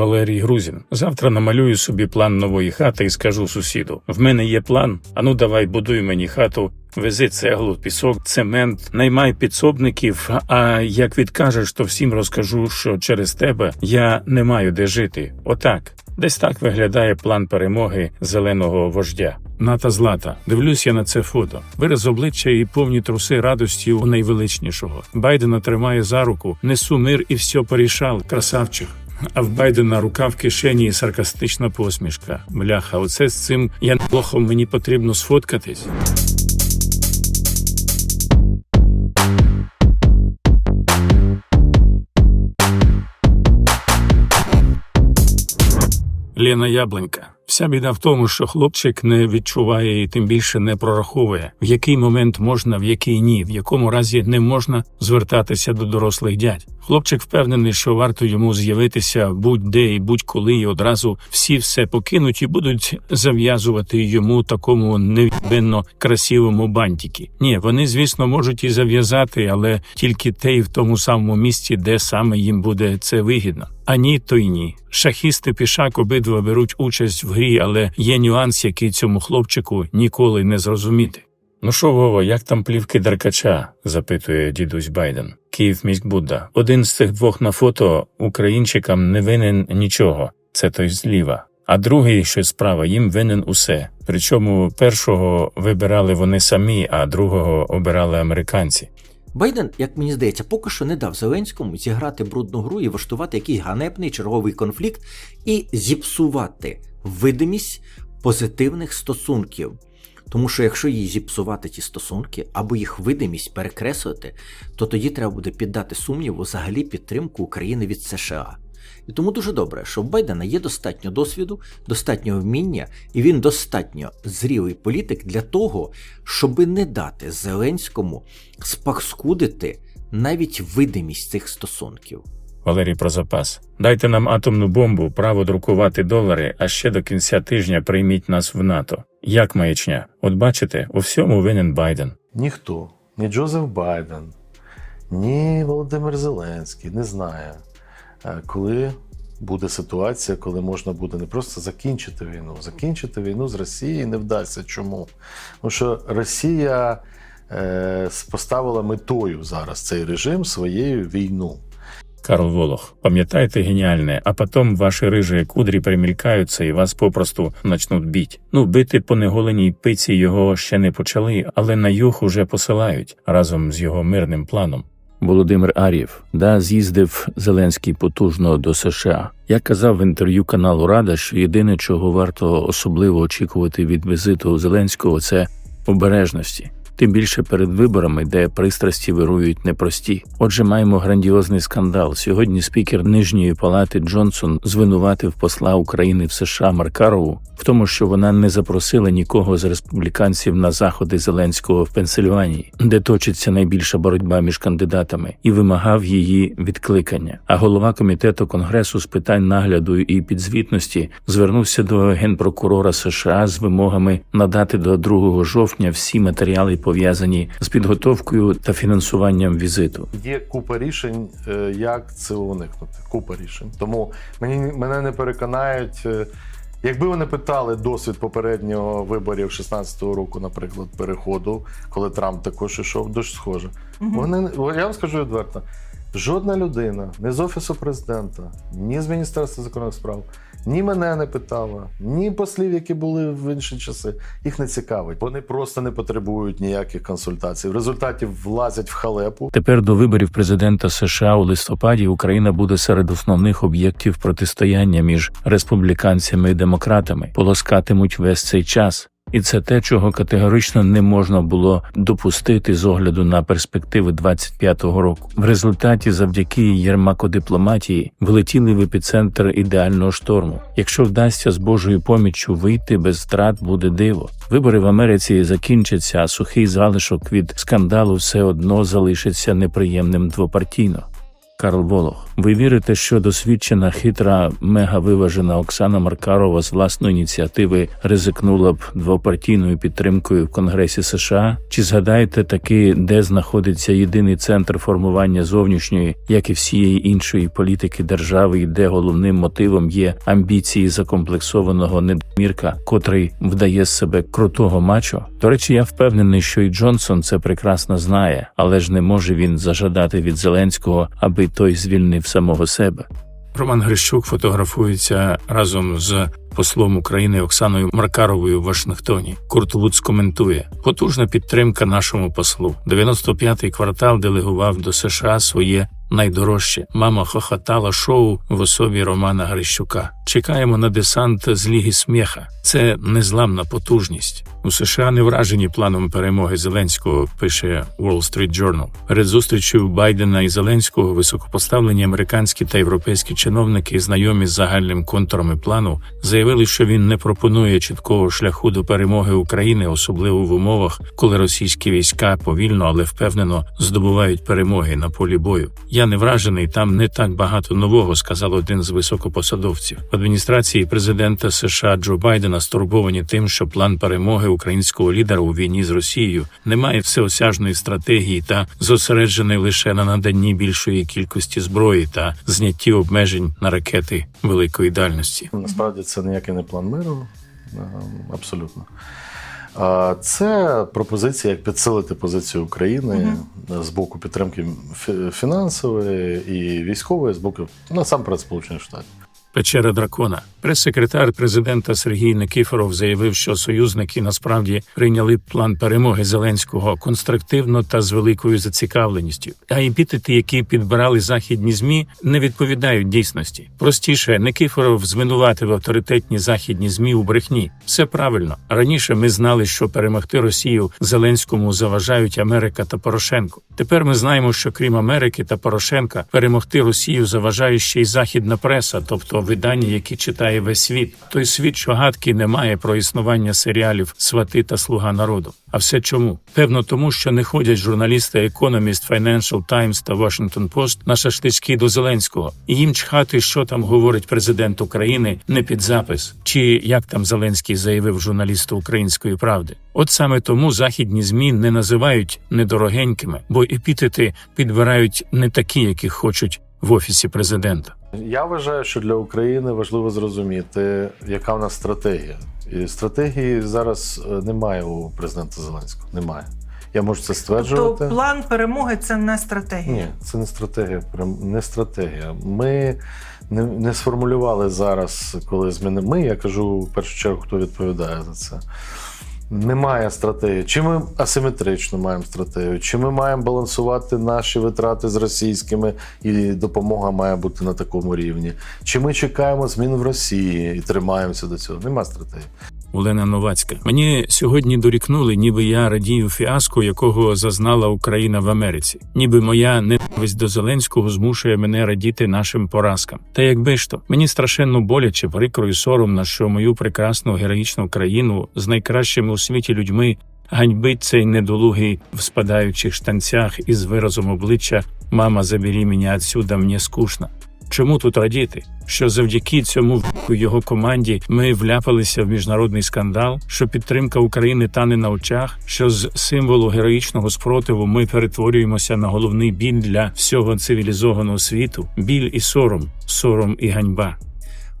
Валерій Грузін. Завтра намалюю собі план нової хати і скажу сусіду: в мене є план. Ану, давай будуй мені хату. Вези цеглу, пісок, цемент, наймай підсобників. А як відкажеш, то всім розкажу, що через тебе я не маю де жити. Отак. Десь так виглядає план перемоги зеленого вождя. Ната злата. Дивлюсь я на це фото. Вираз обличчя і повні труси радості у найвеличнішого. Байдена тримає за руку, несу мир і все порішав. Красавчик. А в Байдена рука в кишені і саркастична посмішка. Бляха, оце з цим я плохом мені потрібно сфоткатись. Лена Яблонька. Вся біда в тому, що хлопчик не відчуває і тим більше не прораховує, в який момент можна, в який ні, в якому разі не можна звертатися до дорослих дядь. Хлопчик впевнений, що варто йому з'явитися будь-де і будь-коли, і одразу всі все покинуть і будуть зав'язувати йому такому невинно красивому бантіки. Ні, вони, звісно, можуть і зав'язати, але тільки те і в тому самому місці, де саме їм буде це вигідно. А ні, то й ні. Шахісти пішак обидва беруть участь в грі, але є нюанс, який цьому хлопчику ніколи не зрозуміти. Ну що, Вова, як там плівки Деркача? запитує дідусь Байден. Київ міськбудда. Один з цих двох на фото українчикам не винен нічого. Це той зліва. А другий, що справа, їм винен усе. Причому першого вибирали вони самі, а другого обирали американці. Байден, як мені здається, поки що не дав Зеленському зіграти брудну гру і влаштувати якийсь ганебний черговий конфлікт і зіпсувати видимість позитивних стосунків. Тому що якщо їй зіпсувати ті стосунки або їх видимість перекреслити, то тоді треба буде піддати сумніву взагалі підтримку України від США. І тому дуже добре, що в Байдена є достатньо досвіду, достатньо вміння, і він достатньо зрілий політик для того, щоби не дати Зеленському спаскудити навіть видимість цих стосунків. Валерій про запас. Дайте нам атомну бомбу, право друкувати долари, а ще до кінця тижня прийміть нас в НАТО. Як маячня? От бачите, у всьому винен Байден. Ніхто, ні Джозеф Байден, ні Володимир Зеленський не знає, е, коли буде ситуація, коли можна буде не просто закінчити війну, закінчити війну з Росією не вдасться. Чому? Тому що Росія е, поставила метою зараз цей режим своєю війну. Карл Волох, пам'ятаєте геніальне, а потім ваші рижі кудрі примількаються і вас попросту начнуть біть. Ну, бити по неголеній пиці його ще не почали, але на юг уже посилають разом з його мирним планом. Володимир Ар'єв, да, з'їздив Зеленський потужно до США. Я казав в інтерв'ю каналу Рада, що єдине, чого варто особливо очікувати від візиту Зеленського, це обережності. Тим більше перед виборами, де пристрасті вирують непрості. Отже, маємо грандіозний скандал. Сьогодні спікер нижньої палати Джонсон звинуватив посла України в США Маркарову в тому, що вона не запросила нікого з республіканців на заходи Зеленського в Пенсильванії, де точиться найбільша боротьба між кандидатами, і вимагав її відкликання. А голова комітету конгресу з питань нагляду і підзвітності звернувся до генпрокурора США з вимогами надати до 2 жовтня всі матеріали пов'язані з підготовкою та фінансуванням візиту. Є купа рішень, е, як це уникнути. Купа рішень. Тому мені мене не переконають. е, Якби вони питали досвід попереднього виборів 16-го року, наприклад, переходу, коли Трамп також ішов, дуже схоже. Вони я вам скажу відверто: жодна людина, ні з офісу президента, ні з міністерства закордонних справ, ні мене не питала, ні послів, які були в інші часи, їх не цікавить. Вони просто не потребують ніяких консультацій. В результаті влазять в халепу. Тепер до виборів президента США у листопаді Україна буде серед основних об'єктів протистояння між республіканцями і демократами. Полоскатимуть весь цей час. І це те, чого категорично не можна було допустити з огляду на перспективи 25-го року. В результаті, завдяки єрмакодипломатії, влетіли в епіцентр ідеального шторму. Якщо вдасться з Божою поміччю вийти без втрат, буде диво. Вибори в Америці закінчаться, а сухий залишок від скандалу все одно залишиться неприємним двопартійно. Карл Волох. Ви вірите, що досвідчена хитра мегавиважена Оксана Маркарова з власної ініціативи ризикнула б двопартійною підтримкою в Конгресі США? Чи згадаєте таки, де знаходиться єдиний центр формування зовнішньої, як і всієї іншої політики держави, і де головним мотивом є амбіції закомплексованого недмірка, котрий вдає з себе крутого мачо? До речі, я впевнений, що і Джонсон це прекрасно знає, але ж не може він зажадати від Зеленського, аби той звільнив самого себе. Роман Грищук фотографується разом з послом України Оксаною Маркаровою в Вашингтоні. Курт Вудс коментує: потужна підтримка нашому послу. 95-й квартал делегував до США своє найдорожче. Мама хохотала шоу в особі Романа Грищука. Чекаємо на десант з Ліги сміха. Це незламна потужність. У США не вражені планом перемоги Зеленського, пише Wall Street Journal. Перед зустрічю Байдена і Зеленського високопоставлені американські та європейські чиновники, знайомі з загальним контурами плану, заявили, що він не пропонує чіткого шляху до перемоги України, особливо в умовах, коли російські війська повільно, але впевнено здобувають перемоги на полі бою. Я не вражений, там не так багато нового, сказав один з високопосадовців. В адміністрації президента США Джо Байдена стурбовані тим, що план перемоги українського лідера у війні з Росією не має всеосяжної стратегії та зосереджений лише на наданні більшої кількості зброї та знятті обмежень на ракети великої дальності. Насправді це ніякий не план миру, е, абсолютно. Це пропозиція, як підсилити позицію України з боку підтримки фінансової і військової, з боку насамперед Сполучених Штатів. Печера дракона. Прес-секретар президента Сергій Никифоров заявив, що союзники насправді прийняли план перемоги Зеленського конструктивно та з великою зацікавленістю. А епітети, які підбирали західні змі, не відповідають дійсності. Простіше, Никифоров звинуватив авторитетні західні змі у брехні. Все правильно. Раніше ми знали, що перемогти Росію Зеленському заважають Америка та Порошенко. Тепер ми знаємо, що крім Америки та Порошенка, перемогти Росію заважає ще й західна преса, тобто видання, які читає весь світ. Той світ, що гадки не має про існування серіалів Свати та Слуга народу. А все чому? Певно, тому що не ходять журналісти Economist, Financial Times та Washington Post на шашлички до Зеленського, і їм чхати, що там говорить президент України, не під запис, чи як там Зеленський заявив журналісту Української правди. От саме тому західні змі не називають недорогенькими, бо епітети підбирають не такі, які хочуть в офісі президента. Я вважаю, що для України важливо зрозуміти, яка в нас стратегія. І стратегії зараз е, немає у президента Зеленського. Немає. Я можу це стверджувати. Тобто план перемоги це не стратегія. Ні, це не стратегія. Не стратегія. Ми не, не сформулювали зараз, коли зміни. Ми, я кажу в першу чергу, хто відповідає за це. Немає стратегії. Чи ми асиметрично маємо стратегію? Чи ми маємо балансувати наші витрати з російськими, і допомога має бути на такому рівні? Чи ми чекаємо змін в Росії і тримаємося до цього? Нема стратегії. Олена Новацька. Мені сьогодні дорікнули, ніби я радію фіаско, якого зазнала Україна в Америці. Ніби моя ненависть до Зеленського змушує мене радіти нашим поразкам. Та якби ж то мені страшенно боляче, прикро і соромно, що мою прекрасну героїчну країну з найкращими у світі людьми ганьбить цей недолугий в спадаючих штанцях із виразом обличчя Мама, забері мене отсюда, мені скучно. Чому тут радіти? Що завдяки цьому його команді ми вляпалися в міжнародний скандал, що підтримка України тане на очах, що з символу героїчного спротиву ми перетворюємося на головний біль для всього цивілізованого світу, біль і сором, сором і ганьба.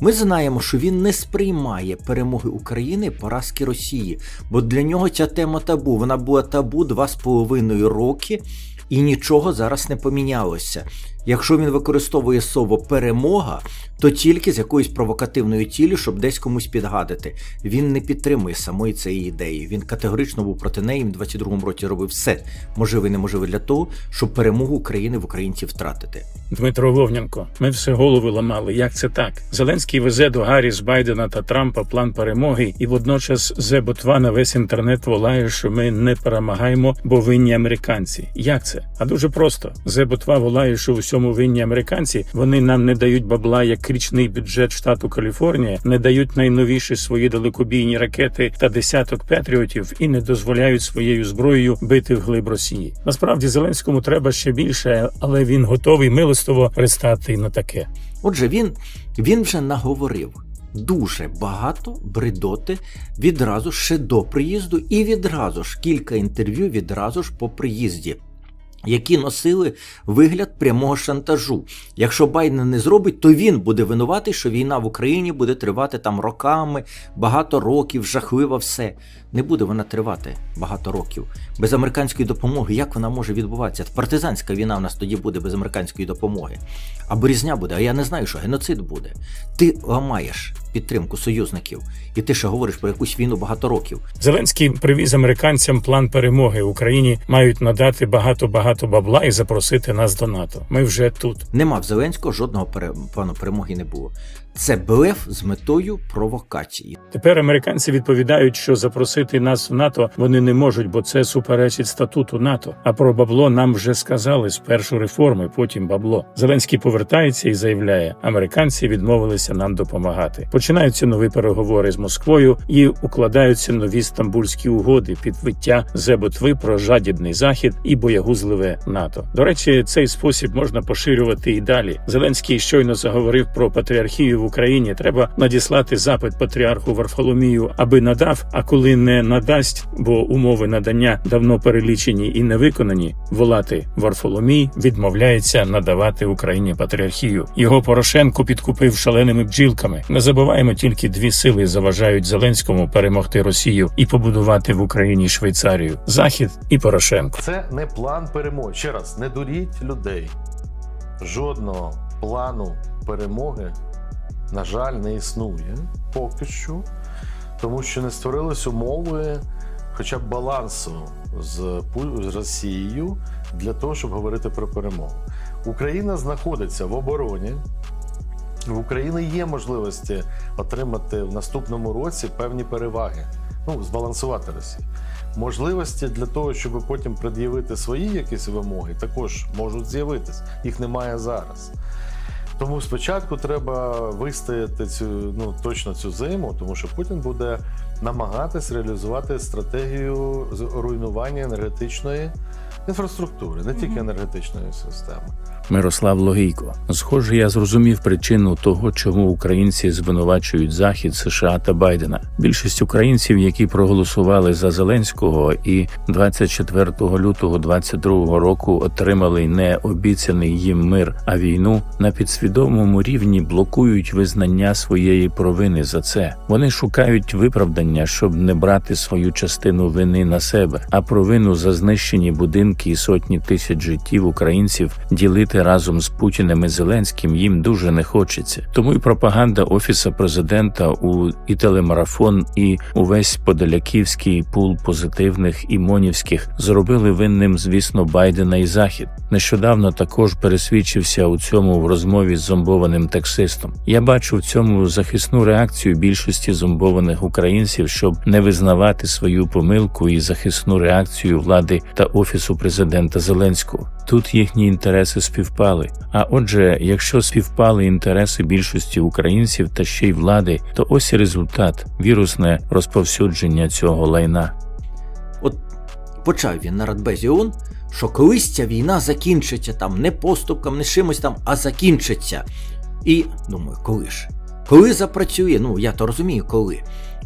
Ми знаємо, що він не сприймає перемоги України поразки Росії, бо для нього ця тема табу. Вона була табу два з половиною роки, і нічого зараз не помінялося. Якщо він використовує слово перемога, то тільки з якоюсь провокативною ціллю, щоб десь комусь підгадити. Він не підтримує самої цієї ідеї. Він категорично був проти неї. В 22-му році робив все можливе і неможливе для того, щоб перемогу України в українців втратити. Дмитро Вовнянко, ми все голови ламали. Як це так? Зеленський везе до Гарріс, Байдена та Трампа план перемоги, і водночас зе ботва на весь інтернет волає, що ми не перемагаємо, бо винні американці. Як це? А дуже просто зе ботва волає, що у всьому цьому винні американці. Вони нам не дають бабла як річний бюджет штату Каліфорнія, не дають найновіші свої далекобійні ракети та десяток патріотів і не дозволяють своєю зброєю бити вглиб Росії. Насправді Зеленському треба ще більше, але він готовий милостиво пристати на таке. Отже, він, він вже наговорив дуже багато бредоти відразу ще до приїзду, і відразу ж кілька інтерв'ю відразу ж по приїзді. Які носили вигляд прямого шантажу. Якщо Байден не зробить, то він буде винуватий, що війна в Україні буде тривати там роками, багато років, жахливо все. Не буде вона тривати багато років. Без американської допомоги як вона може відбуватися? Партизанська війна в нас тоді буде без американської допомоги. Або різня буде, а я не знаю, що геноцид буде. Ти ламаєш підтримку союзників, і ти ще говориш про якусь війну багато років. Зеленський привіз американцям план перемоги. Україні мають надати багато багато бабла і запросити нас до НАТО. Ми вже тут. Нема в Зеленського жодного плану перемоги не було. Це блеф з метою провокації. Тепер американці відповідають, що запросити нас в НАТО вони не можуть, бо це суперечить статуту НАТО. А про бабло нам вже сказали спершу реформи, потім бабло. Зеленський повертається і заявляє: американці відмовилися нам допомагати. Починаються нові переговори з Москвою і укладаються нові стамбульські угоди під виття зеботви про жадібний захід і боягузливе НАТО. До речі, цей спосіб можна поширювати і далі. Зеленський щойно заговорив про патріархію в Україні. Треба надіслати запит патріарху Варфоломію, аби надав. А коли не надасть, бо умови надання давно перелічені і не виконані, волати Варфоломій відмовляється надавати Україні патріархію. Його Порошенко підкупив шаленими бджілками. Не забуваємо, тільки дві сили заважають Зеленському перемогти Росію і побудувати в Україні Швейцарію Захід і Порошенко. Це не план перемоги. Ще раз, не дуріть людей. Жодного плану перемоги, на жаль, не існує поки що, тому що не створились умови хоча б балансу з Росією для того, щоб говорити про перемогу. Україна знаходиться в обороні. В Україні є можливості отримати в наступному році певні переваги, ну, збалансувати Росію. Можливості для того, щоб потім пред'явити свої якісь вимоги, також можуть з'явитись. Їх немає зараз. Тому спочатку треба вистояти цю ну точно цю зиму, тому що Путін буде намагатись реалізувати стратегію з руйнування енергетичної інфраструктури, не тільки енергетичної системи. Мирослав Логійко. Схоже, я зрозумів причину того, чому українці звинувачують Захід, США та Байдена. Більшість українців, які проголосували за Зеленського і 24 лютого 22 року отримали не обіцяний їм мир, а війну на підсвідомому рівні блокують визнання своєї провини за це. Вони шукають виправдання, щоб не брати свою частину вини на себе, а провину за знищені будинки і сотні тисяч життів українців ділити разом з Путіним і Зеленським їм дуже не хочеться. Тому і пропаганда офіса президента у і телемарафон, і увесь подоляківський пул позитивних і монівських зробили винним, звісно, Байдена і Захід. Нещодавно також пересвідчився у цьому в розмові з зомбованим таксистом. Я бачу в цьому захисну реакцію більшості зомбованих українців, щоб не визнавати свою помилку і захисну реакцію влади та офісу президента Зеленського. Тут їхні інтереси співпали. А отже, якщо співпали інтереси більшості українців та ще й влади, то ось і результат вірусне розповсюдження цього лайна. От почав він на Радбезі ООН, що колись ця війна закінчиться там не поступком, не чимось там, а закінчиться. І думаю, коли ж? Коли запрацює, ну я то розумію, коли.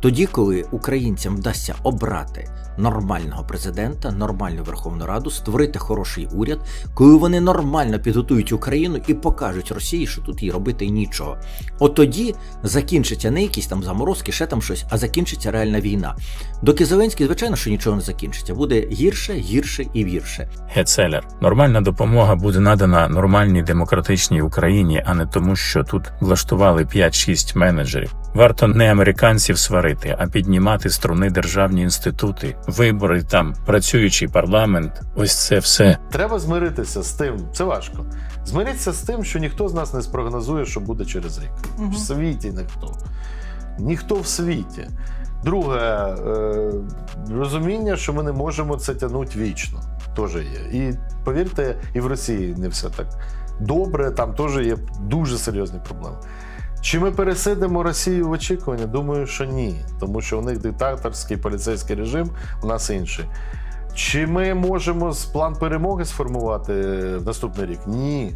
Тоді, коли українцям вдасться обрати нормального президента, нормальну Верховну Раду, створити хороший уряд, коли вони нормально підготують Україну і покажуть Росії, що тут їй робити нічого. От тоді закінчиться не якісь там заморозки, ще там щось, а закінчиться реальна війна. Доки Зеленський, звичайно, що нічого не закінчиться, буде гірше, гірше і гірше. Гецелер. Нормальна допомога буде надана нормальній демократичній Україні, а не тому, що тут влаштували 5-6 менеджерів. Варто не американців сварити, а піднімати струни державні інститути, вибори там, працюючий парламент. Ось це все. Треба змиритися з тим, це важко. Змиритися з тим, що ніхто з нас не спрогнозує, що буде через рік. Мгм. В світі ніхто. Ніхто в світі. Друге, е, розуміння, що ми не можемо це тягнути вічно, теж є. І повірте, і в Росії не все так добре, там теж є дуже серйозні проблеми. Чи ми пересидимо Росію в очікування? Думаю, що ні. Тому що у них диктаторський поліцейський режим, у нас інший. Чи ми можемо план перемоги сформувати в наступний рік? Ні.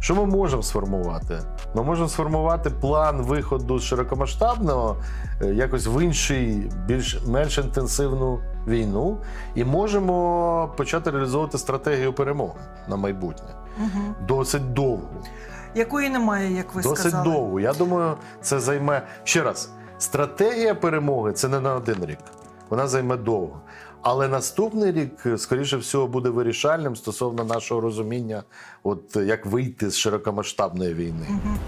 Що ми можемо сформувати? Ми можемо сформувати план виходу з широкомасштабного е, якось в інший, більш менш інтенсивну війну, і можемо почати реалізовувати стратегію перемоги на майбутнє. Угу. Досить довго. Якої немає, як ви Досить сказали. довго. Я думаю, це займе ще раз. Стратегія перемоги це не на один рік. Вона займе довго. Але наступний рік, скоріше всього, буде вирішальним стосовно нашого розуміння, от як вийти з широкомасштабної війни. Мгм.